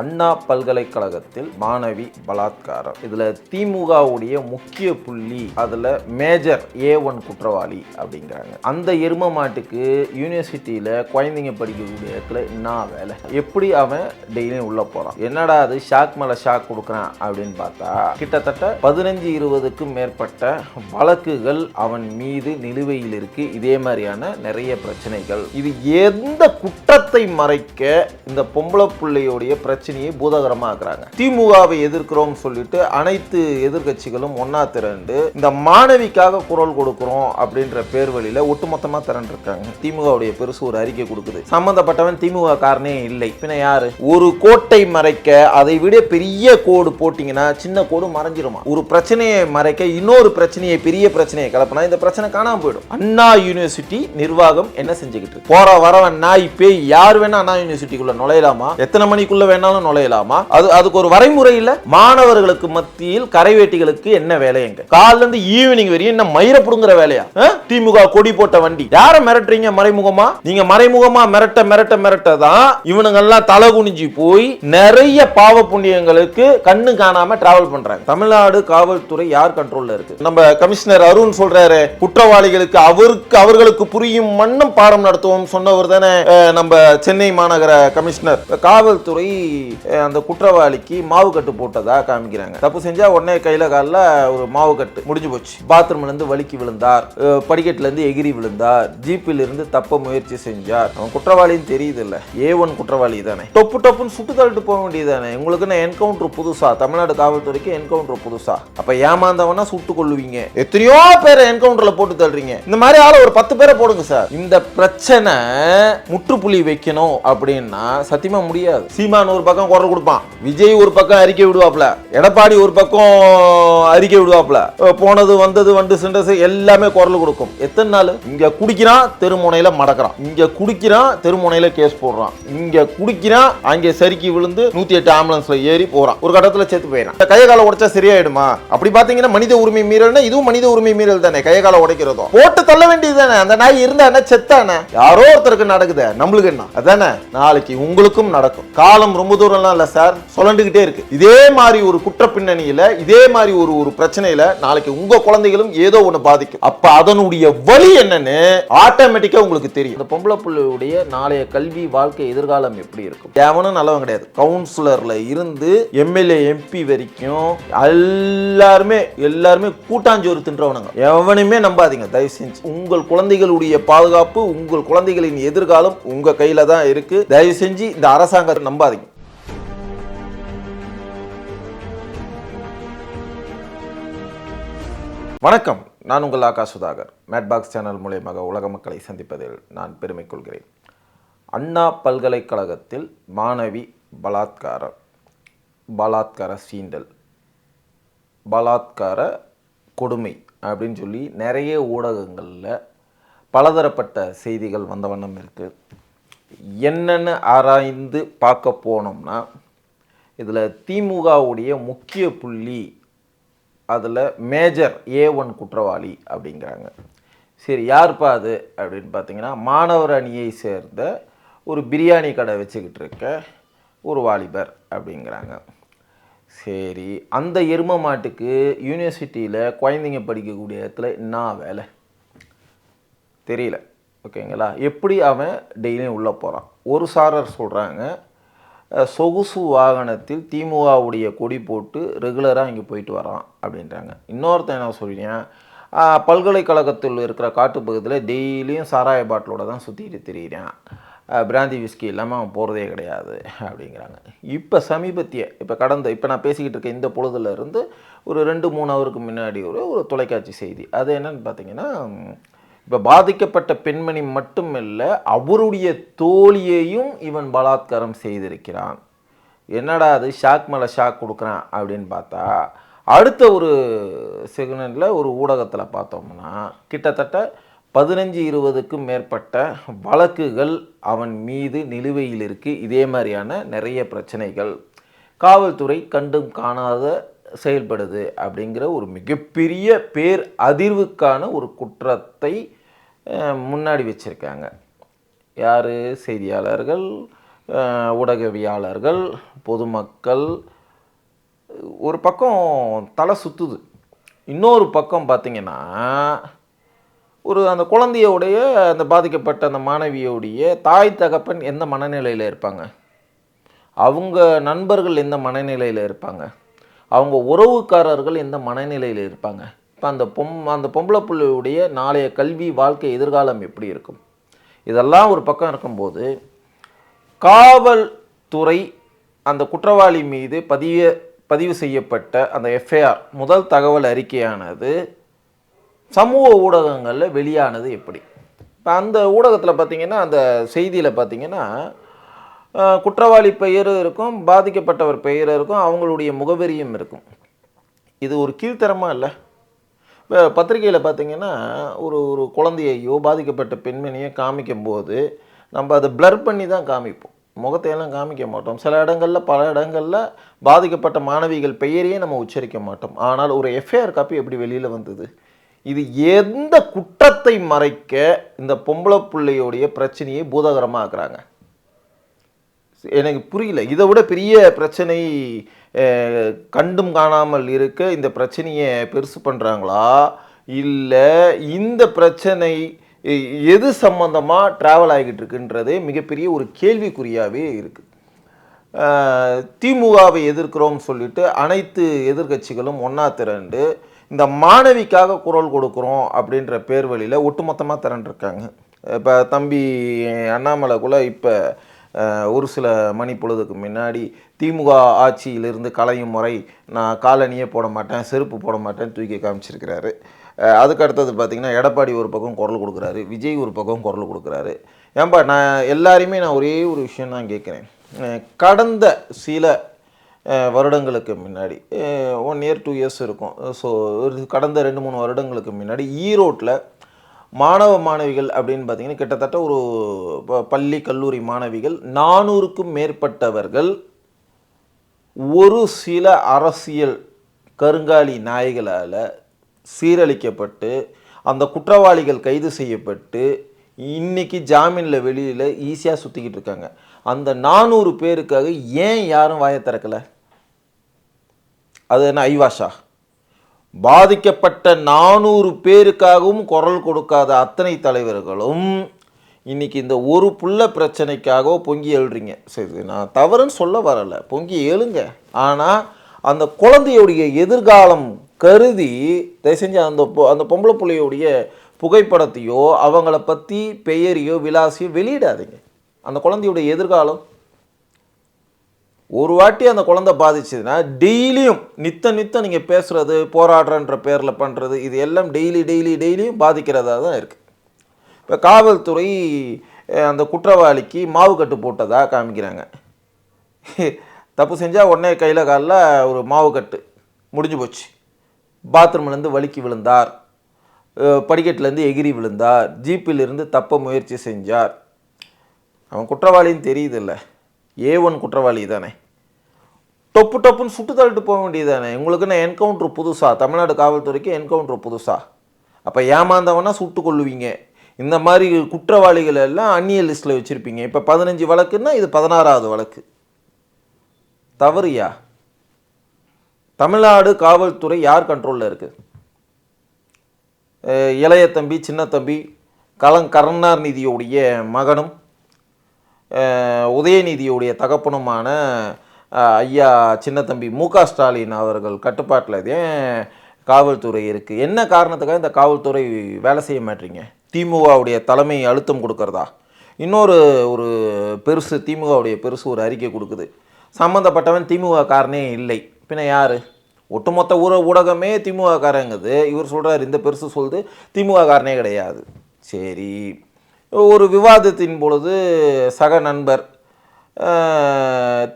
அண்ணா பல்கலைக்கழகத்தில் மாணவி பலாத்காரம். இதுல திமுகவுடைய முக்கிய புள்ளி அதுல மேஜர் ஏ ஒன் குற்றவாளி அப்படிங்கிறாங்க. அந்த எரும மாட்டுக்கு யூனிவர்சிட்டியில குழந்தைங்க படிக்கக்கூடிய இடத்துல என்ன வேலை? எப்படி அவன் டெய்லியும் உள்ள போறான்? என்னடா அது ஷாக் மேல ஷாக் கொடுக்குறான் அப்படின்னு பார்த்தா கிட்டத்தட்ட பதினஞ்சு இருபதுக்கும் மேற்பட்ட வழக்குகள் அவன் மீது நிலுவையில் இருக்கு. இதே மாதிரியான நிறைய பிரச்சனைகள். இது எந்த குற்றத்தை மறைக்க இந்த பொம்பளை பிள்ளையோடைய பிரச்சனையை பூதகரமாக்குறாங்க. திமுகவை எதிர்க்கிறோம் சொல்லிட்டு அனைத்து எதிர்க்கட்சிகளும் ஒன்னா திரண்டு இந்த மாணவிக்காக குரல் கொடுக்கிறோம் அப்படின்ற பேர் வழியில ஒட்டுமொத்தமா திரண்டிருக்காங்க. திமுகவுடைய பெருசு ஒரு அறிக்கை கொடுக்குது. சம்பந்தப்பட்டவன் திமுக காரனே இல்லை. பின்ன யாரு? ஒரு கோட்டை மறைக்க அதை விட பெரிய கோடு போட்டீங்கன்னா சின்ன கோடு மறைஞ்சிருமா? ஒரு பிரச்சனையை மறைக்க இன்னொரு பிரச்சனையை பெரிய பிரச்சனையை கலப்பினா இந்த பிரச்சனை காணாம போயிடும். அண்ணா யூனிவர்சிட்டி நிர்வாகம் என்ன செஞ்சுக்கிட்டு போற வரவன் நாய் பேய் யார் வேணா அண்ணா யூனிவர்சிட்டிக்குள்ள நுழையலாமா? எத்தனை மணிக்குள்ள வேணாலும் நுழையலாமா? அது அதுக்கு ஒரு வரைமுறை இல்ல? மாணவர்களுக்கு மத்தியில் கரைவேட்டிகளுக்கு என்ன வேலை எங்க? காலைல இருந்து ஈவினிங் வரையும் என்ன மயிர புடுங்குற வேலையா திமுக கொடி போட்ட வண்டி. யார மிரட்டுறீங்க மறைமுகமா? நீங்க மறைமுகமா மிரட்ட மிரட்ட மிரட்ட தான் இவனுங்க எல்லாம் தலை குனிஞ்சு போய் நிறைய பாவ புண்ணியங்களுக்கு கண்ணு காணாம டிராவல் பண்றாங்க. தமிழ்நாடு காவல்துறை யார் கண்ட்ரோல்ல இருக்கு? நம்ம கமிஷனர் அருண் சொல்றாரு குற்றவாளிகளுக்கு அவருக்கு அவர்களுக்கு புரியும் மண்ணும் பாடம் நடத்துவோம் சொன்னவர் தானே நம்ம சென்னை மாநகர கமிஷனர் காவல்துறை அந்த குற்றவாளிக்கு மாவு கட்டு போட்டதா காமிக்கிறாங்க. தப்பு செஞ்சா உடனே கையில காலில் ஒரு மாவு கட்டு முடிஞ்சு போச்சு. பாத்ரூம்ல இருந்து வலிக்கி விழுந்தார். படிக்கட்டுல இருந்து எகிரி விழுந்தார். ஜீப்பில் இருந்து தப்ப முயற்சி செஞ்சார். அவன் குற்றவாளின்னு தெரியுது இல்ல ஏ ஒன் குற்றவாளி தானே. டொப்பு டொப்புன்னு சுட்டு தள்ளிட்டு போக வேண்டியதானே உங்களுக்கு என்கவுண்டர் புதுசா? தமிழ்நாடு காவல்துறைக்கு என்கவுண்டர் புதுசா? அப்ப ஏமாந்தவனா சுட்டு கொள்ளுவீங்க எத்தனையோ பேரை என்கவுண்டர்ல போட்டு தள்ளுறீங்க. இந்த மாதிரி ஆள ஒரு பத்து பேரை போடுங்க சார். இந்த பிரச்சனை முற்றுப்புள்ளி வைக்கணும் அப்படின்னா சத்தியமா முடியாது. சீமான் ஒரு பக்கம் குரல் கொடுப்பான். விஜய் ஒரு பக்கம் அறிக்கை விடுவாப்ல எடப்பாடி ஒரு பக்கம் அறிக்கை விடுவாப்ல போனது வந்தது வந்து சென்றது எல்லாமே குரல் கொடுக்கும். எத்தனை நாள்? இங்க குடிக்கிறான் தெருமுனையில மடக்கிறான். இங்க குடிக்கிறான் தெருமுனையில கேஸ் போடுறான். இங்க குடிக்கிறான் அங்கே சறுக்கி விழுந்து நூத்தி எட்டு ஆம்புலன்ஸ்ல ஏறி போறான். ஒரு கட்டத்துல செத்து போயிடறான் கையை காலை உடைச்சா சரியாயிடுமா? அப்படி பாத்தீங்கன்னா மனித உரிமை மீறல்னா இதுவும் மனித உரிமை மீறல் தானே. கையை காலை உடைக்கிறதும். போட்டு தள்ள வேண்டியது தானே. அந்த நாய் இருந்தா என்ன? செத்தானே? யாரோ ஒருத்தருக்கு நடக்குது. நம்மளுக்கு என்ன? அதானே? நாளைக்கு உங்களுக்கும் நடக்கும். காலம் ரொம்ப தூரம்லாம் இல்ல சார். சொல்லண்டுகிட்டே இருக்கு. இதே மாதிரி ஒரு குற்ற பின்னணியில இதே மாதிரி ஒரு ஒரு பிரச்சனையில நாளைக்கு உங்க குழந்தைகளும் ஏதோ ஒண்ணு பாதிக்கும். அப்ப அதனுடைய வழி என்னன்னு ஆட்டோமேட்டிக்கா உங்களுக்கு தெரியும். இந்த பொம்பளை பிள்ளையுடைய நாளைய கல்வி வாழ்க்கை எதிர்காலம் எப்படி இருக்கும்? எவனும் நல்லவன் கிடையாது. கவுன்சிலர்ல இருந்து எம்எல்ஏ எம்பி வரைக்கும் எல்லாருமே எல்லாருமே கூட்டாஞ்சோறு தின்றவனுங்க. எவனையுமே நம்பாதீங்க. தயவு செஞ்சு. உங்கள் குழந்தைகளுடைய பாதுகாப்பு உங்கள் குழந்தைகளின் எதிர்காலம் உங்க கையில தான் இருக்கு. தயவு செஞ்சு இந்த அரசாங்கத்தை நம்பாதீங்க. வணக்கம். நான் உங்கள் ஆகாஷ் சுதாகர். மேட்பாக்ஸ் சேனல் மூலியமாக உலக மக்களை சந்திப்பதில் நான் பெருமை கொள்கிறேன். அண்ணா பல்கலைக்கழகத்தில் மாணவி பலாத்காரம் பலாத்கார சீண்டல் பலாத்கார கொடுமை அப்படின்னு சொல்லி நிறைய ஊடகங்களில் பலதரப்பட்ட செய்திகள் வந்த வண்ணம் இருக்குது என்னென்னு ஆராய்ந்து பார்க்க போனோம்னா இதில் திமுகவுடைய முக்கிய புள்ளி அதில் மேஜர் ஏ ஒன் குற்றவாளி அப்படிங்கிறாங்க. சரி யார்ப்பா அது அப்படின்னு பார்த்தீங்கன்னா மாணவர் அணியை சேர்ந்த ஒரு பிரியாணி கடை வச்சுக்கிட்டு இருக்க ஒரு வாலிபர் அப்படிங்கிறாங்க. சரி அந்த எரும மாட்டுக்கு யூனிவர்சிட்டியில் குழந்தைங்க படிக்கக்கூடிய இடத்துல என்ன வேலை? தெரியல. ஓகேங்களா? எப்படி அவன் டெய்லியும் உள்ளே போகிறான் ஒரு சாரர் சொல்கிறாங்க சொகுசு வாகனத்தில் திமுகவுடைய கொடி போட்டு ரெகுலராக இங்கே போயிட்டு வரான் அப்படின்றாங்க. இன்னொருத்தன் என்ன சொல்கிறேன் பல்கலைக்கழகத்தில் இருக்கிற காட்டுப்பகுதியில் டெய்லியும் சாராய பாட்டிலோட தான் சுற்றிட்டு திரியிறான். பிராந்தி விஸ்கி இல்லாமல் அவன் போகிறதே கிடையாது அப்படிங்கிறாங்க. இப்போ சமீபத்திய இப்போ கடந்த இப்போ நான் பேசிக்கிட்டு இருக்க இந்த பொழுதுலேருந்து ஒரு ரெண்டு மூணு அவருக்கு முன்னாடி ஒரு ஒரு தொலைக்காட்சி செய்தி. அது என்னென்னு பார்த்தீங்கன்னா இப்போ பாதிக்கப்பட்ட பெண்மணி மட்டுமில்லை அவருடைய தோழியையும் இவன் பலாத்காரம் செய்திருக்கிறான். என்னடா அது ஷாக் மேலே ஷாக் கொடுக்குறான் அப்படின்னு பார்த்தா அடுத்த ஒரு செகண்டில் ஒரு ஊடகத்தில் பார்த்தோம்னா கிட்டத்தட்ட பதினஞ்சு இருபதுக்கும் மேற்பட்ட வழக்குகள் அவன் மீது நிலுவையில் இருக்குது இதே மாதிரியான நிறைய பிரச்சனைகள் காவல்துறை கண்டும் காணாத செயல்படுது அப்படிங்கிற ஒரு மிகப்பெரிய பேர் அதிர்வுக்கான ஒரு குற்றத்தை முன்னாடி வச்சுருக்காங்க. யார்? செய்தியாளர்கள் ஊடகவியாளர்கள் பொதுமக்கள். ஒரு பக்கம் தலை சுற்றுது இன்னொரு பக்கம் பார்த்தீங்கன்னா ஒரு அந்த குழந்தையோடைய அந்த பாதிக்கப்பட்ட அந்த மாணவியோடைய தாய் தகப்பன் எந்த மனநிலையில் இருப்பாங்க? அவங்க நண்பர்கள் எந்த மனநிலையில் இருப்பாங்க? அவங்க உறவுக்காரர்கள் எந்த மனநிலையில் இருப்பாங்க? இப்போ அந்த பொம் அந்த பொம்பளை பிள்ளையுடைய நாளைய கல்வி வாழ்க்கை எதிர்காலம் எப்படி இருக்கும்? இதெல்லாம் ஒரு பக்கம் இருக்கும்போது காவல்துறை அந்த குற்றவாளி மீது பதிய பதிவு செய்யப்பட்ட அந்த எஃப்ஐஆர் முதல் தகவல் அறிக்கையானது சமூக ஊடகங்களில் வெளியானது எப்படி? இப்போ அந்த ஊடகத்தில் பார்த்திங்கன்னா அந்த செய்தியில் பார்த்தீங்கன்னா குற்றவாளி பெயர் இருக்கும் பாதிக்கப்பட்டவர் பெயர் இருக்கும் அவங்களுடைய முகவரியும் இருக்கும். இது ஒரு கீழ்த்தரமாக இல்லை? இப்போ பத்திரிகையில் பார்த்தீங்கன்னா ஒரு ஒரு குழந்தையையோ பாதிக்கப்பட்ட பெண்மணியோ காமிக்கும்போது நம்ம அதை பிளர் பண்ணி தான் காமிப்போம். முகத்தையெல்லாம் காமிக்க மாட்டோம். சில இடங்களில் பல இடங்களில் பாதிக்கப்பட்ட மாணவிகள் பெயரையே நம்ம உச்சரிக்க மாட்டோம். ஆனால் ஒரு எஃப்ஐஆர் காப்பி எப்படி வெளியில் வந்தது? இது எந்த குற்றத்தை மறைக்க இந்த பொம்பளை பிள்ளையோடைய பிரச்சனையை பூதகரமாக ஆக்குறாங்க? எனக்கு புரியல. இதை விட பெரிய பிரச்சனை கண்டும் காணாமல் இருக்க இந்த பிரச்சனையை பெருசு பண்ணுறாங்களா இல்லை இந்த பிரச்சனை எது சம்மந்தமாக ட்ராவல் ஆகிக்கிட்டு இருக்குன்றதே மிகப்பெரிய ஒரு கேள்விக்குறியாகவே இருக்குது திமுகவை எதிர்க்கிறோம்னு சொல்லிட்டு அனைத்து எதிர்க்கட்சிகளும் ஒன்றா திரண்டு இந்த மாணவிக்காக குரல் கொடுக்குறோம் அப்படின்ற பேர் வழியில் ஒட்டுமொத்தமாக திரண்டிருக்காங்க. இப்போ தம்பி அண்ணாமலை கூட இப்போ ஒரு சில மணி பொழுதுக்கு முன்னாடி திமுக ஆட்சியிலிருந்து கலையும் முறை நான் காலணியே போட மாட்டேன் செருப்பு போட மாட்டேன்னு தூக்கி காமிச்சிருக்கிறாரு. அதுக்கு அடுத்தது பார்த்திங்கன்னா எடப்பாடி ஒரு பக்கம் குரல் கொடுக்குறாரு விஜய் ஒரு பக்கம் குரல் கொடுக்குறாரு. ஏன்பா நான் எல்லாரையுமே நான் ஒரே ஒரு விஷயம் தான் கேட்குறேன். கடந்த சில வருடங்களுக்கு முன்னாடி ஒன் இயர் டூ இயர்ஸ் இருக்கும். ஸோ கடந்த ரெண்டு மூணு வருடங்களுக்கு முன்னாடி ஈரோட்டில் மாணவ மாணவிகள் அப்படின்னு பார்த்தீங்கன்னா கிட்டத்தட்ட ஒரு ப- பள்ளி கல்லூரி மாணவிகள் நானூறுக்கும் மேற்பட்டவர்கள் ஒரு சில அரசியல் கருங்காலி நாய்களால் சீரழிக்கப்பட்டு அந்த குற்றவாளிகள் கைது செய்யப்பட்டு இன்னைக்கு ஜாமீனில் வெளியில் ஈஸியாக சுற்றிக்கிட்டு இருக்காங்க. அந்த நானூறு பேருக்காக ஏன் யாரும் வாயை திறக்கலை? அது என்ன ஐவாஷா? பாதிக்கப்பட்ட நானூறு பேருக்காகவும் குரல் கொடுக்காத அத்தனை தலைவர்களும் இன்னைக்கு இந்த ஒரு புள்ள பிரச்சனைக்காக பொங்கி எழுறீங்க. சரி நான் தவறுன்னு சொல்ல வரலை. பொங்கி எழுங்க. ஆனால் அந்த குழந்தையுடைய எதிர்காலம் கருதி தயவு செஞ்சு அந்த பொ- அந்த பொம்பளை பிள்ளையுடைய புகைப்படத்தையோ அவங்கள பற்றி பெயரையோ விலாசையோ வெளியிடாதீங்க. அந்த குழந்தையுடைய எதிர்காலம் ஒரு வாட்டி அந்த குழந்தை பாதிச்சதுன்னா டெய்லியும் நித்த நித்தம் நீங்கள் பேசுகிறது போராடுறன்ற பேரில் பண்ணுறது இது எல்லாம் டெய்லி டெய்லி டெய்லியும் பாதிக்கிறதா தான் இருக்குது இப்போ காவல்துறை அந்த குற்றவாளிக்கு மாவு கட்டு போட்டதாக காமிக்கிறாங்க. தப்பு செஞ்சால் உடனே கையில் காலில் ஒரு மாவு கட்டு. முடிஞ்சு போச்சு. பாத்ரூம்லேருந்து வழுக்கி விழுந்தார். படிக்கட்டிலேருந்து எகிரி விழுந்தார். ஜீப்பிலிருந்து தப்ப முயற்சி செஞ்சார். அவன் குற்றவாளின்னு தெரியுதில்லை. ஏ ஒன் குற்றவாளி தானே? டொப்பு டொப்புன்னு சுட்டு தள்ளிட்டு போக வேண்டியது தானே உங்களுக்குன்னு என்கவுண்ட்ரு புதுசா? தமிழ்நாடு காவல்துறைக்கு என்கவுண்ட்ரு புதுசா? அப்போ ஏமாந்தவனா சுட்டு கொள்ளுவீங்க இந்த மாதிரி குற்றவாளிகள் எல்லாம் அந்நிய லிஸ்ட்டில் வச்சுருப்பீங்க. இப்போ பதினஞ்சு வழக்குன்னா இது பதினாறாவது வழக்கு. தவறியா? தமிழ்நாடு காவல்துறை யார் கண்ட்ரோலில் இருக்குது இளைய தம்பி சின்ன தம்பி கலங் கருணாநிதியுடைய மகனும் உதயநிதியுடைய தகப்பனுமான ஐயா சின்ன தம்பி மு க ஸ்டாலின் அவர்கள் கட்டுப்பாட்டில் ஏன் காவல்துறை இருக்குது என்ன காரணத்துக்காக இந்த காவல்துறை வேலை செய்ய மாட்டீங்க? திமுகவுடைய தலைமை அழுத்தம் கொடுக்கறதா? இன்னொரு ஒரு பெருசு திமுகவுடைய பெருசு ஒரு அறிக்கை கொடுக்குது. சம்மந்தப்பட்டவன் திமுக காரனே இல்லை. பின்ன யார்? ஒட்டுமொத்த ஊர ஊடகமே திமுக காரங்குது. இவர் சொல்கிறார் இந்த பெருசு சொல்லுது திமுக காரனே கிடையாது. சரி. ஒரு விவாதத்தின் பொழுது சக நண்பர்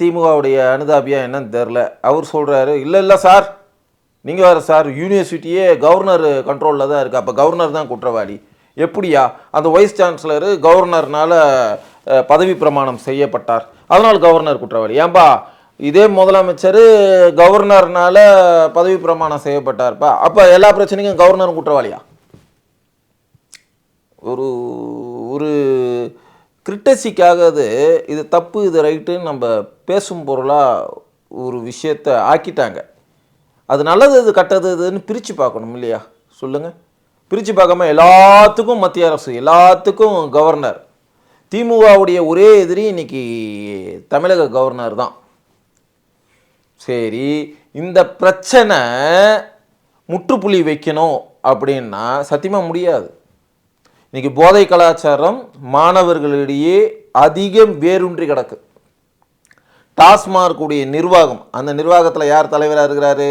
திமுகவுடைய அனுதாபியா என்னன்னு தெரில அவர் சொல்கிறாரு இல்லை இல்லை சார் நீங்கள் வேறு சார் யூனிவர்சிட்டியே கவர்னர் கண்ட்ரோலில் தான் இருக்குது அப்போ கவர்னர் தான் குற்றவாளி. எப்படியா? அந்த வைஸ் சான்சலர் கவர்னர்னால் பதவி பிரமாணம் செய்யப்பட்டார். அதனால் கவர்னர் குற்றவாளி. ஏன்பா இதே முதலமைச்சர் கவர்னர்னால் பதவி பிரமாணம் செய்யப்பட்டார்ப்பா? அப்போ எல்லா பிரச்சனைக்கும் கவர்னரும் குற்றவாளியா? ஒரு ஒரு கிரிட்டசிக்காக அது இது தப்பு இது ரைட்டுன்னு நம்ம பேசும் பொருளாக ஒரு விஷயத்தை ஆக்கிட்டாங்க. அது நல்லது இது கட்டது இதுன்னு பிரித்து பார்க்கணும் இல்லையா? சொல்லுங்கள் பிரித்து பார்க்காம எல்லாத்துக்கும் மத்திய அரசு எல்லாத்துக்கும் கவர்னர். திமுகவுடைய ஒரே எதிரி இன்னைக்கு தமிழக கவர்னர் தான். சரி இந்த பிரச்சனை முற்றுப்புள்ளி வைக்கணும் அப்படின்னா சத்தியமாக முடியாது. இன்றைக்கி போதை கலாச்சாரம் மாணவர்களிடையே அதிகம் வேரூன்றி கிடக்கு. டாஸ்மார்க்குடைய நிர்வாகம் அந்த நிர்வாகத்தில் யார் தலைவராக இருக்கிறாரு?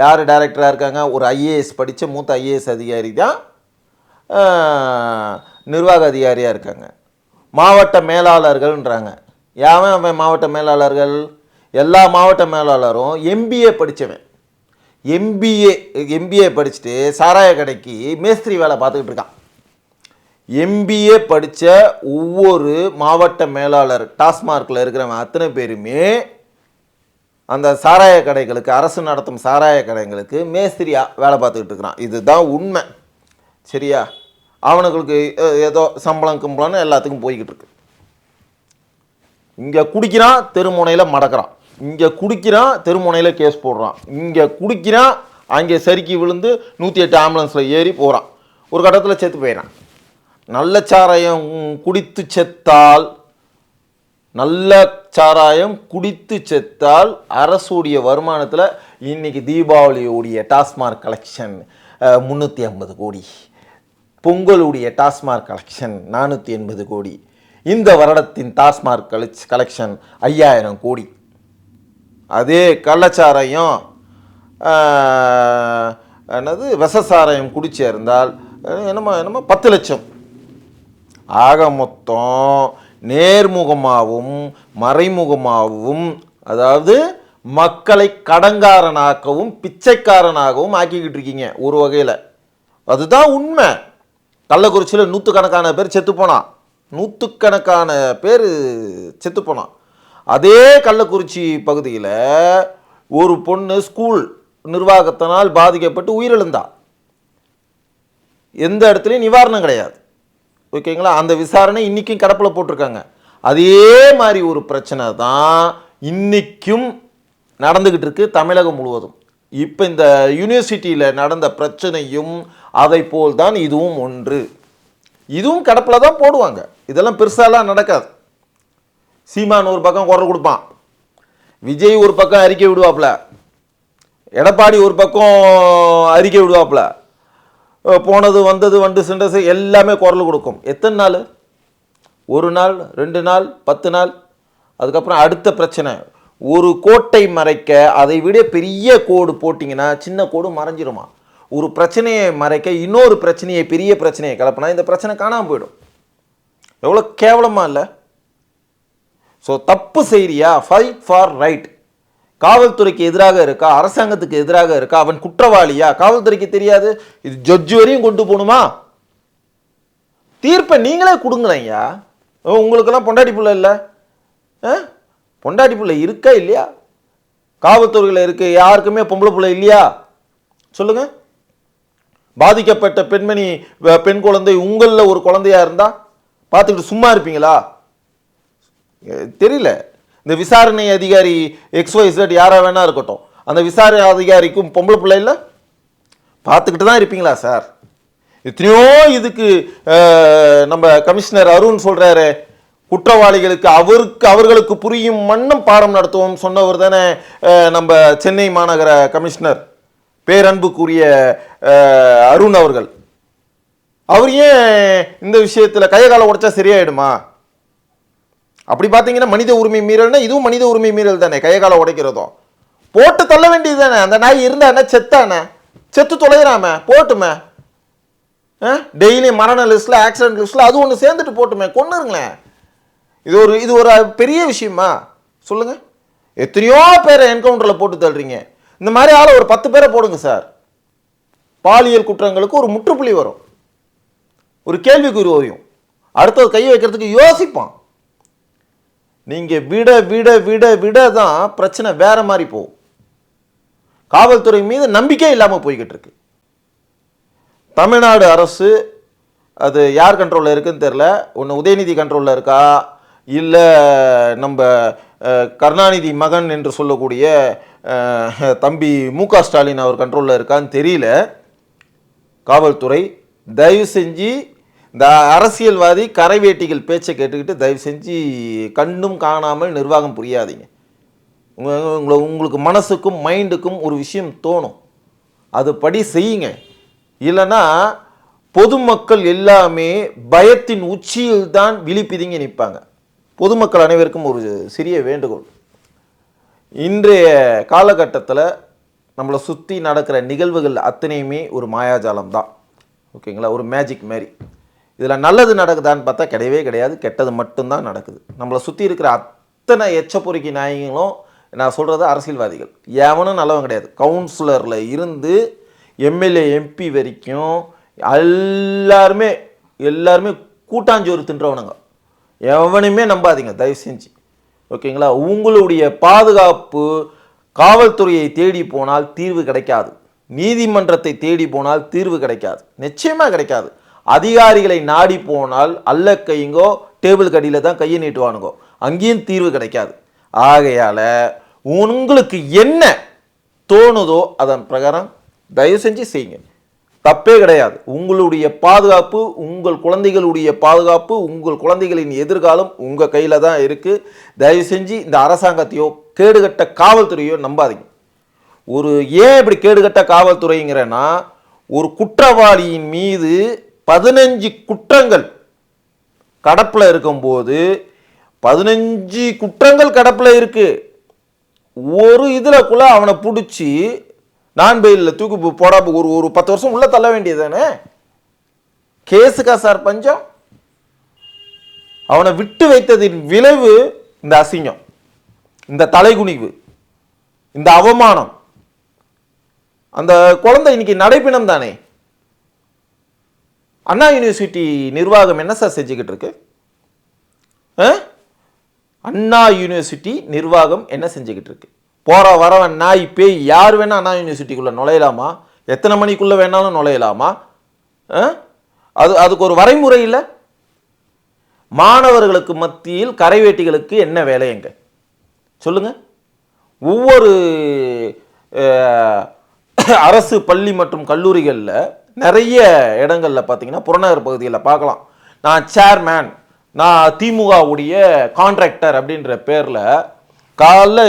யார் டைரக்டராக இருக்காங்க? ஒரு ஐஏஎஸ் படித்த மூத்த ஐஏஎஸ் அதிகாரி தான் நிர்வாக அதிகாரியாக இருக்காங்க. மாவட்ட மேலாளர்கள்ன்றாங்க. யாவன் அவன் மாவட்ட மேலாளர்கள்? எல்லா மாவட்ட மேலாளரும் எம்பிஏ படித்தவன் எம்பிஏ எம்பிஏ படிச்சுட்டு சாராய கடைக்கு மேஸ்திரி வேலை பார்த்துக்கிட்டு இருக்கான். எம்பிஏ படித்த ஒவ்வொரு மாவட்ட மேலாளர் டாஸ்மார்க்கில் இருக்கிறவன் அத்தனை பேருமே அந்த சாராய கடைகளுக்கு அரசு நடத்தும் சாராய கடைகளுக்கு மேஸ்திரியா வேலை பார்த்துக்கிட்டு இருக்கிறான். இதுதான் உண்மை. சரியா? அவனுங்களுக்கு ஏதோ சம்பளம் கும்பலம்னு எல்லாத்துக்கும் போய்கிட்டு இருக்கு. இங்கே குடிக்கிறான் தெருமுனையில் மடக்கிறான். இங்கே குடிக்கிறான் தெருமுனையில் கேஸ் போடுறான். இங்கே குடிக்கிறான் அங்கே சறுக்கி விழுந்து நூற்றி எட்டு ஆம்புலன்ஸில் ஏறி போகிறான் ஒரு கட்டத்தில் செத்து போயிடறான் நல்ல சாராயம் குடித்து செத்தால் நல்ல சாராயம் குடித்து செத்தால் அரசுடைய வருமானத்தில் இன்னைக்கு தீபாவளியுடைய டாஸ்மார்க் கலெக்ஷன் முந்நூற்றி ஐம்பது கோடி. பொங்கலுடைய டாஸ்மார்க் கலெக்ஷன் நானூற்றி எண்பது கோடி. இந்த வருடத்தின் டாஸ்மார்க் கலெக்ஷ் கலெக்ஷன் ஐயாயிரம் கோடி. அதே கள்ளச்சாராயம் என்னது விஷசாராயம் குடிச்சு இருந்தால் என்னமோ என்னமோ பத்து லட்சம். ஆக மொத்தம் நேர்முகமாகவும் மறைமுகமாகவும் அதாவது மக்களை கடங்காரனாக்கவும் பிச்சைக்காரனாகவும் ஆக்கிக்கிட்டு இருக்கீங்க ஒரு வகையில். அதுதான் உண்மை. கள்ளக்குறிச்சியில் நூற்றுக்கணக்கான பேர் செத்து போனான் நூற்றுக்கணக்கான பேர் செத்து போனான் அதே கள்ளக்குறிச்சி பகுதியில் ஒரு பொண்ணு ஸ்கூல் நிர்வாகத்தினால் பாதிக்கப்பட்டு உயிரிழந்தா. எந்த இடத்துலையும் நிவாரணம் கிடையாது. ஓகேங்களா? அந்த விசாரணை இன்றைக்கும் கடப்பில் போட்டிருக்காங்க. அதே மாதிரி ஒரு பிரச்சனை தான் இன்றைக்கும் நடந்துக்கிட்டு இருக்குது தமிழகம் முழுவதும். இப்போ இந்த யூனிவர்சிட்டியில் நடந்த பிரச்சனையும் அதை போல் தான் இதுவும் ஒன்று. இதுவும் கடப்பில் தான் போடுவாங்க. இதெல்லாம் பெருசாலாம் நடக்காது. சீமான் ஒரு பக்கம் குரல் கொடுப்பான். விஜய் ஒரு பக்கம் அறிக்கை விடுவாப்புல. எடப்பாடி ஒரு பக்கம் அறிக்கை விடுவாப்புல. போனது வந்தது வந்து சென்றது எல்லாமே குரல் கொடுக்கும். எத்தனை நாள்? ஒரு நாள் ரெண்டு நாள் பத்து நாள். அதுக்கப்புறம் அடுத்த பிரச்சனை. ஒரு கோட்டை மறைக்க அதை விட பெரிய கோடு போட்டிங்கன்னா சின்ன கோடு மறைஞ்சிருமா? ஒரு பிரச்சனையை மறைக்க இன்னொரு பிரச்சனையை பெரிய பிரச்சனையை கலப்பினா இந்த பிரச்சனை காணாமல் போயிடும். எவ்வளோ கேவலமாக இல்லை? ஸோ தப்பு செய்றியா? ஃபைட் ஃபார் ரைட் காவல்துறைக்கு எதிராக இருக்கா? அரசாங்கத்துக்கு எதிராக இருக்கா? அவன் குற்றவாளியா? காவல்துறைக்கு தெரியாது. இது ஜட்ஜு வரையும் கொண்டு போகணுமா? தீர்ப்பை நீங்களே கொடுங்களேன்யா உங்களுக்கெல்லாம் பொண்டாட்டி பிள்ளை இல்லை? ஆ? பொண்டாட்டி பிள்ளை இருக்கா இல்லையா? காவல்துறையில் இருக்கு யாருக்குமே பொம்பளை பிள்ளை இல்லையா? சொல்லுங்க. பாதிக்கப்பட்ட பெண்மணி பெண் குழந்தை உங்களில் ஒரு குழந்தையா இருந்தா பார்த்துக்கிட்டு சும்மா இருப்பீங்களா? தெரியல. இந்த விசாரணை அதிகாரி எக்ஸ்ஒய்சட் யாராக வேணா இருக்கட்டும். அந்த விசாரணை அதிகாரிக்கும் பொம்பளை பிள்ளை இல்லை? பார்த்துக்கிட்டு தான் இருப்பீங்களா சார்? எத்தனையோ இதுக்கு நம்ம கமிஷனர் அருண் சொல்கிறாரு குற்றவாளிகளுக்கு அவருக்கு அவர்களுக்கு புரியும் மன்னம் பாடம் நடத்துவோம் சொன்னவர் தானே நம்ம சென்னை மாநகர கமிஷனர். பேரன்புக்குரிய அருண் அவர்கள். அவர் ஏன் இந்த விஷயத்தில் கையை காலை உடைச்சா சரியாயிடுமா? அப்படி பார்த்தீங்கன்னா மனித உரிமை மீறல்னா இதுவும் மனித உரிமை மீறல் தானே கையகால காலை உடைக்கிறதும் போட்டு தள்ள வேண்டியது தானே அந்த நாய் இருந்தானே செத்தானே செத்து தொலைகிறாம போட்டுமே. டெய்லி மரண லிஸ்ட்டில் ஆக்சிடென்ட் லிஸ்ட்டில் அது ஒன்று சேர்ந்துட்டு போட்டுமே கொண்டுருங்களேன் இது ஒரு இது ஒரு பெரிய விஷயமா? சொல்லுங்கள் எத்தனையோ பேரை என்கவுண்டரில் போட்டு தள்ளுறீங்க. இந்த மாதிரி ஆளை ஒரு பத்து பேரை போடுங்க சார். பாலியல் குற்றங்களுக்கு ஒரு முற்றுப்புள்ளி வரும். ஒரு கேள்விக்குறி வரும் அடுத்தது கை வைக்கிறதுக்கு யோசிப்பான். நீங்கள் விட விட விட விட தான் பிரச்சனை வேற மாதிரி போகும். காவல்துறை மீது நம்பிக்கை இல்லாமல் போய்கிட்டு இருக்கு. தமிழ்நாடு அரசு அது யார் கண்ட்ரோலில் இருக்குன்னு தெரில ஒன்று உதயநிதி கண்ட்ரோலில் இருக்கா? இல்லை நம்ம கருணாநிதி மகன் என்று சொல்லக்கூடிய தம்பி மு க ஸ்டாலின் அவர் கண்ட்ரோலில் இருக்கான்னு தெரியல. காவல்துறை தயவு செஞ்சு இந்த அரசியல்வாதி கரைவேட்டிகள் பேச்சை கேட்டுக்கிட்டு தயவு செஞ்சு கண்டும் காணாமல் நிர்வாகம் புரியாதீங்க. உங்களை உங்களுக்கு மனசுக்கும் மைண்டுக்கும் ஒரு விஷயம் தோணும். அதுபடி செய்யுங்க. இல்லைன்னா பொதுமக்கள் எல்லாமே பயத்தின் உச்சியில் தான் விழிப்பிதுங்கி நிற்பாங்க. பொதுமக்கள் அனைவருக்கும் ஒரு சிறிய வேண்டுகோள். இன்றைய காலகட்டத்தில் நம்மளை சுற்றி நடக்கிற நிகழ்வுகள் அத்தனையுமே ஒரு மாயாஜாலம் தான். ஓகேங்களா? ஒரு மேஜிக் மாதிரி இதில் நல்லது நடக்குதான்னு பார்த்தா கிடையவே கிடையாது கெட்டது மட்டும்தான் நடக்குது. நம்மளை சுற்றி இருக்கிற அத்தனை எச்சப்பொறுக்கி நாயகங்களும் நான் சொல்கிறது அரசியல்வாதிகள். எவனும் நல்லவன் கிடையாது. கவுன்சிலரில் இருந்து எம்எல்ஏ எம்பி வரைக்கும் எல்லாருமே எல்லாருமே கூட்டாஞ்சோறு தின்றவனுங்க. எவனையுமே நம்பாதீங்க தயவு செஞ்சு. ஓகேங்களா? உங்களுடைய பாதுகாப்பு காவல்துறையை தேடி போனால் தீர்வு கிடைக்காது. நீதிமன்றத்தை தேடி போனால் தீர்வு கிடைக்காது. நிச்சயமாக கிடைக்காது. அதிகாரிகளை நாடி போனால் அல்ல கையுங்கோ டேபிள் கடியில் தான் கையை நீட்டுவானுங்கோ. அங்கேயும் தீர்வு கிடைக்காது. ஆகையால் உங்களுக்கு என்ன தோணுதோ அதன் பிரகாரம் தயவு செஞ்சு செய்யுங்க. தப்பே கிடையாது. உங்களுடைய பாதுகாப்பு உங்கள் குழந்தைகளுடைய பாதுகாப்பு உங்கள் குழந்தைகளின் எதிர்காலம் உங்கள் கையில் தான் இருக்குது தயவு செஞ்சு இந்த அரசாங்கத்தையோ கேடுகட்ட காவல்துறையோ நம்பாதீங்க. ஒரு ஏன் இப்படி கேடுகட்ட காவல்துறைங்கிறன்னா ஒரு குற்றவாளியின் மீது பதினஞ்சு குற்றங்கள் கடப்பில் இருக்கும்போது பதினஞ்சு குற்றங்கள் கடப்பில் இருக்குது ஒரு இதில் இதுலக்குள்ள அவனை பிடிச்சி நான் பெயிலில் தூக்கி போ- ஒரு ஒரு பத்து வருஷம் உள்ளே தள்ள வேண்டியதானே கேஸுக்கா சார் பஞ்சம்? அவனை விட்டு வைத்ததின் விளைவு இந்த அசிங்கம் இந்த தலைகுனிவு இந்த அவமானம். அந்த குழந்தை இன்னைக்கு நடைப்பினம் தானே? அண்ணா யூனிவர்சிட்டி நிர்வாகம் என்ன சார் செஞ்சுக்கிட்டு இருக்கு? ஆ? அண்ணா யூனிவர்சிட்டி நிர்வாகம் என்ன செஞ்சுக்கிட்டு இருக்கு? போகிற வரவன் நாய் பேய் யார் வேணால் அண்ணா யூனிவர்சிட்டிக்குள்ளே நுழையலாமா? எத்தனை மணிக்குள்ளே வேணாலும் நுழையலாமா? ஆ? அது அதுக்கு ஒரு வரைமுறை இல்லை? மாணவர்களுக்கு மத்தியில் கரைவேட்டிகளுக்கு என்ன வேலை எங்க? சொல்லுங்க. ஒவ்வொரு அரசு பள்ளி மற்றும் கல்லூரிகளில் நிறைய இடங்களில் பார்த்தீங்கன்னா புறநகர் பகுதியில் பார்க்கலாம். நான் சேர்மேன் நான் திமுகவுடைய கான்ட்ராக்டர் அப்படின்ற பேரில் காலைல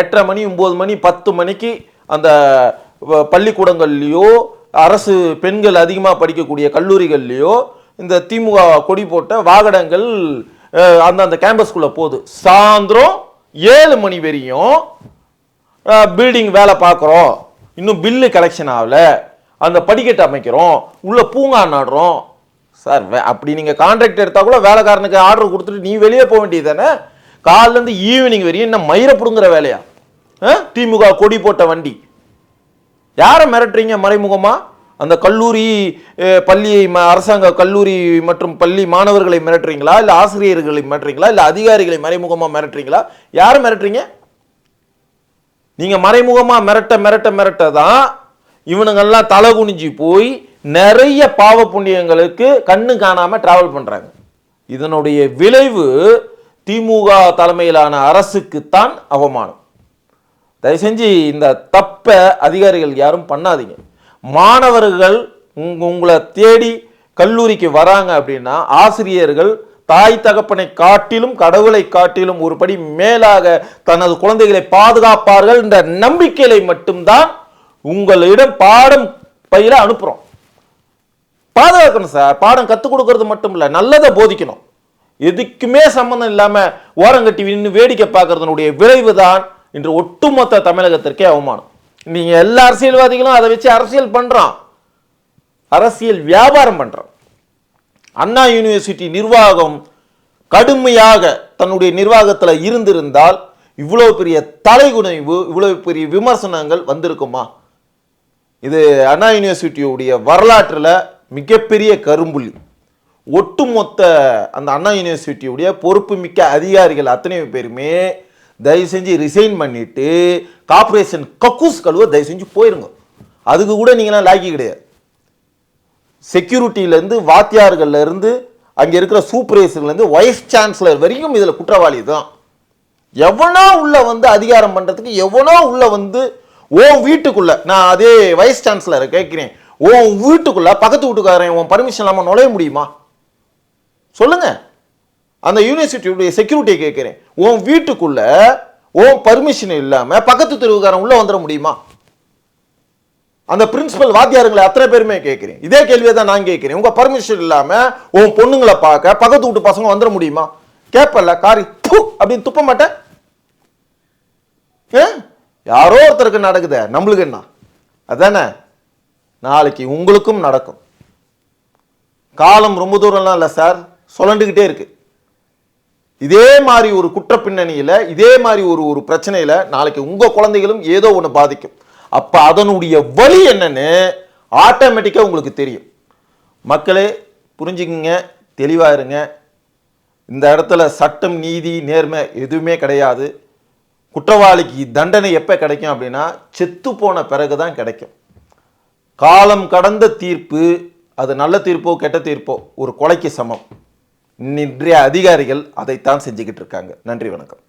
எட்டரை மணி ஒம்பது மணி பத்து மணிக்கு அந்த பள்ளிக்கூடங்கள்லேயோ பள்ளிக்கூடங்கள்லையோ அரசு பெண்கள் அதிகமாக படிக்கக்கூடிய கல்லூரிகள்லேயோ இந்த திமுக கொடி போட்ட வாகனங்கள் அந்தந்த கேம்பஸ்குள்ளே போகுது. சாயந்தரம் ஏழு மணி வரையும் பில்டிங் வேலை பார்க்குறோம். இன்னும் பில்லு கலெக்ஷன் ஆகல. அந்த படிக்கட்டு அமைக்கிறோம் உள்ளே பூங்கா நாடுறோம். சார் அப்படி நீங்கள் கான்ட்ராக்ட் எடுத்தால் கூட வேலைக்காரனுக்கு ஆர்டர் கொடுத்துட்டு நீ வெளியே போக வேண்டியது தானே? காலிலேருந்து ஈவினிங் வரையும் என்ன மயிரை பிடுங்குற வேலையா? ஆ? திமுக கொடி போட்ட வண்டி. யாரை மிரட்டுறீங்க மறைமுகமாக அந்த கல்லூரி பள்ளி ம- அரசாங்க கல்லூரி மற்றும் பள்ளி மாணவர்களை மிரட்டுறீங்களா? இல்லை ஆசிரியர்களை மிரட்டுறீங்களா? இல்லை அதிகாரிகளை மறைமுகமாக மிரட்டுறீங்களா? யாரை மிரட்டுறீங்க? நீங்கள் மறைமுகமாக மிரட்ட மிரட்ட மிரட்ட தான் இவனுங்கெல்லாம் தலை குனிஞ்சு போய் நிறைய பாவ புண்ணியங்களுக்கு கண்ணு காணாமல் டிராவல் பண்ணுறாங்க இதனுடைய விளைவு திமுக தலைமையிலான அரசுக்குத்தான் அவமானம். தயவு செஞ்சு இந்த தப்பை அதிகாரிகள் யாரும் பண்ணாதீங்க. மாணவர்கள் உங்க- உங்களை தேடி கல்லூரிக்கு வராங்க அப்படின்னா ஆசிரியர்கள் தாய் தகப்பனை காட்டிலும் கடவுளை காட்டிலும் ஒரு படி மேலாக தனது குழந்தைகளை பாதுகாப்பார்கள் என்ற நம்பிக்கையை மட்டும்தான் உங்களிடம் பாடம் பயில அனுப்புறோம். பாதுகாக்கணும் சார். பாடம் கற்றுக் கொடுக்கறது மட்டும் இல்லை நல்லதை போதிக்கணும். எதுக்குமே சம்மந்தம் இல்லாமல் ஓரங்கட்டி நின்று வேடிக்கை பார்க்கறதுனுடைய விளைவு தான் இன்று ஒட்டுமொத்த தமிழகத்திற்கே அவமானம். நீங்கள் எல்லா அரசியல்வாதிகளும் அதை வச்சு அரசியல் பண்ணுறான் அரசியல் வியாபாரம் பண்ணுறோம் அண்ணா யூனிவர்சிட்டி நிர்வாகம் கடுமையாக தன்னுடைய நிர்வாகத்தில் இருந்திருந்தால் இவ்வளோ பெரிய தலைகுனைவு இவ்வளோ பெரிய விமர்சனங்கள் வந்திருக்குமா? இது அண்ணா யூனிவர்சிட்டியுடைய வரலாற்றில் மிகப்பெரிய கரும்புள்ளி. ஒட்டுமொத்த அந்த அண்ணா யூனிவர்சிட்டியுடைய பொறுப்புமிக்க அதிகாரிகள் அத்தனை பேருமே தயவு செஞ்சு ரிசைன் பண்ணிவிட்டு கார்பரேஷன் கக்கூஸ் கழுவ தயவு செஞ்சு போயிருங்க. அதுக்கு கூட நீங்களாம் லாக்கி கிடையாது. செக்யூரிட்டியிலேருந்து வாத்தியார்கள்லேருந்து அங்கே இருக்கிற சூப்பர்வைசர்லேருந்து வைஸ் சான்சலர் வரைக்கும் இதில் குற்றவாளி தான். எவனோ உள்ள வந்து அதிகாரம் பண்ணுறதுக்கு எவனோ உள்ள வந்து உன் வீட்டுக்குள்ள நான் அதே வைஸ் சான்சலரை கேட்குறேன். உன் வீட்டுக்குள்ள பக்கத்து வீட்டுக்காரன் உன் பர்மிஷன் இல்லாமல் நுழைய முடியுமா? சொல்லுங்க. அந்த யூனிவர்சிட்டியுடைய செக்யூரிட்டியை கேட்குறேன். உன் வீட்டுக்குள்ள உன் பர்மிஷன் இல்லாமல் பக்கத்து தெருவுக்காரன் உள்ள வந்துட முடியுமா? அந்த பிரின்சிபல் வாத்தியாருங்களை அத்தனை பேருமே கேட்குறேன். இதே கேள்வியை தான் நான் கேட்குறேன். உங்க பர்மிஷன் இல்லாமல் உன் பொண்ணுங்களை பார்க்க பக்கத்து வீட்டு பசங்க வந்துட முடியுமா? கேட்பல்ல காரி தூ! அப்படின்னு துப்ப மாட்டேன். ஏ? யாரோ ஒருத்தருக்கு நடக்குதே நம்மளுக்கு என்ன? அதானே? நாளைக்கு உங்களுக்கும் நடக்கும். காலம் ரொம்ப தூரம்லாம் இல்லை சார் சுழண்டுக்கிட்டே இருக்கு. இதே மாதிரி ஒரு குற்ற பின்னணியில் இதே மாதிரி ஒரு ஒரு பிரச்சனையில் நாளைக்கு உங்கள் குழந்தைகளும் ஏதோ ஒன்று பாதிக்கும். அப்போ அதனுடைய வழி என்னன்னு ஆட்டோமேட்டிக்காக உங்களுக்கு தெரியும். மக்களே புரிஞ்சுக்குங்க தெளிவாயிருங்க இந்த இடத்துல சட்டம் நீதி நேர்மை எதுவுமே கிடையாது. குற்றவாளிக்கு தண்டனை எப்போ கிடைக்கும் அப்படின்னா செத்து போன பிறகு தான் கிடைக்கும். காலம் கடந்த தீர்ப்பு அது நல்ல தீர்ப்போ கெட்ட தீர்ப்போ ஒரு கொலைக்கு சமம். இன்றைய அதிகாரிகள் அதைத்தான் செஞ்சுக்கிட்டு இருக்காங்க. நன்றி வணக்கம்.